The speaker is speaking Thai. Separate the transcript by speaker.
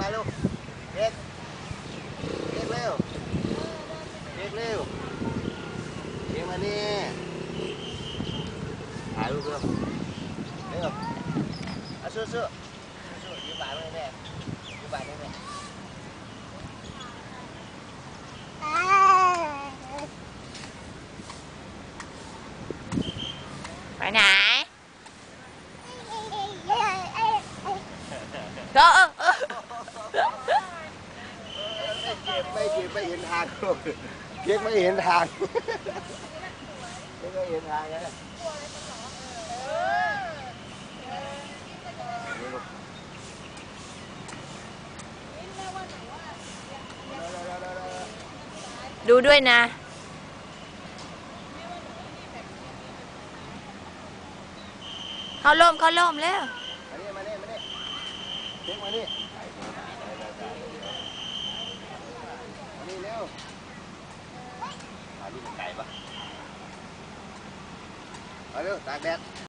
Speaker 1: ไปเร็วเด็กเด็กเร็วเด็กเร็วเด็กมานี่ถ่ายรูปเร็วเร็วอ่ะสู้สู้สู้ยืมบ่ายมาแน่ยืมบ่ายแน่
Speaker 2: ไปไหน Đó ไม่
Speaker 1: เก็บไม่เก็บไม่เห็นทางลูกเก็บไม่เห็นทางไม่เห็นทางนะ
Speaker 2: ดูด้วยนะ เขาล่มเขาล่มแล้ว
Speaker 1: มานี่มานี่มานี่เช็คมานี่ม มานี่มันไก่ปะมาเร็วตากแดด